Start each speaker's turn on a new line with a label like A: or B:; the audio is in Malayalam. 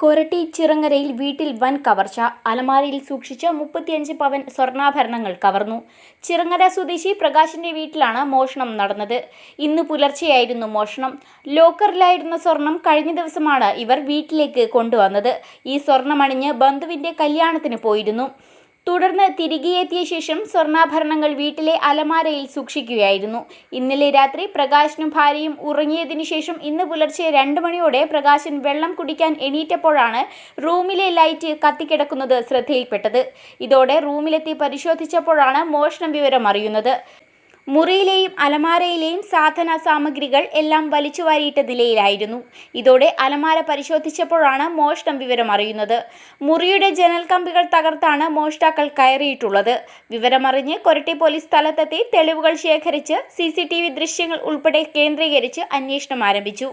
A: കൊരട്ടി ചിറങ്ങരയിൽ വീട്ടിൽ വൻ കവർച്ച. അലമാരയിൽ സൂക്ഷിച്ച മുപ്പത്തിയഞ്ച് പവൻ സ്വർണാഭരണങ്ങൾ കവർന്നു. ചിറങ്ങര സ്വദേശി പ്രകാശിന്റെ വീട്ടിലാണ് മോഷണം നടന്നത്. ഇന്ന് പുലർച്ചെയായിരുന്നു മോഷണം. ലോക്കറിലായിരുന്ന സ്വർണം കഴിഞ്ഞ ദിവസമാണ് ഇവർ വീട്ടിലേക്ക് കൊണ്ടുവന്നത്. ഈ സ്വർണമണിഞ്ഞ് ബന്ധുവിന്റെ കല്യാണത്തിന് പോയിരുന്നു. തുടർന്ന് തിരികെയെത്തിയ ശേഷം സ്വർണാഭരണങ്ങൾ വീട്ടിലെ അലമാരയിൽ സൂക്ഷിക്കുകയായിരുന്നു. ഇന്നലെ രാത്രി പ്രകാശിനും ഭാര്യയും ഉറങ്ങിയതിനു ശേഷം ഇന്ന് പുലർച്ചെ രണ്ട് മണിയോടെ പ്രകാശൻ വെള്ളം കുടിക്കാൻ എണീറ്റപ്പോഴാണ് റൂമിലെ ലൈറ്റ് കത്തിക്കിടക്കുന്നത് ശ്രദ്ധയിൽപ്പെട്ടത്. ഇതോടെ റൂമിലെത്തി പരിശോധിച്ചപ്പോഴാണ് മോഷണം വിവരം അറിയുന്നത്. മുറിയിലെയും അലമാരയിലെയും സാധന സാമഗ്രികൾ എല്ലാം വലിച്ചുവാരിയിട്ട നിലയിലായിരുന്നു. ഇതോടെ അലമാര പരിശോധിച്ചപ്പോഴാണ് മോഷണം വിവരം അറിയുന്നത്. മുറിയുടെ ജനൽ കമ്പികൾ തകർത്താണ് മോഷ്ടാക്കൾ കയറിയിട്ടുള്ളത്. വിവരമറിഞ്ഞ് കൊരട്ടി പോലീസ് സ്ഥലത്തെത്തി തെളിവുകൾ ശേഖരിച്ച് സി ദൃശ്യങ്ങൾ ഉൾപ്പെടെ കേന്ദ്രീകരിച്ച് അന്വേഷണം ആരംഭിച്ചു.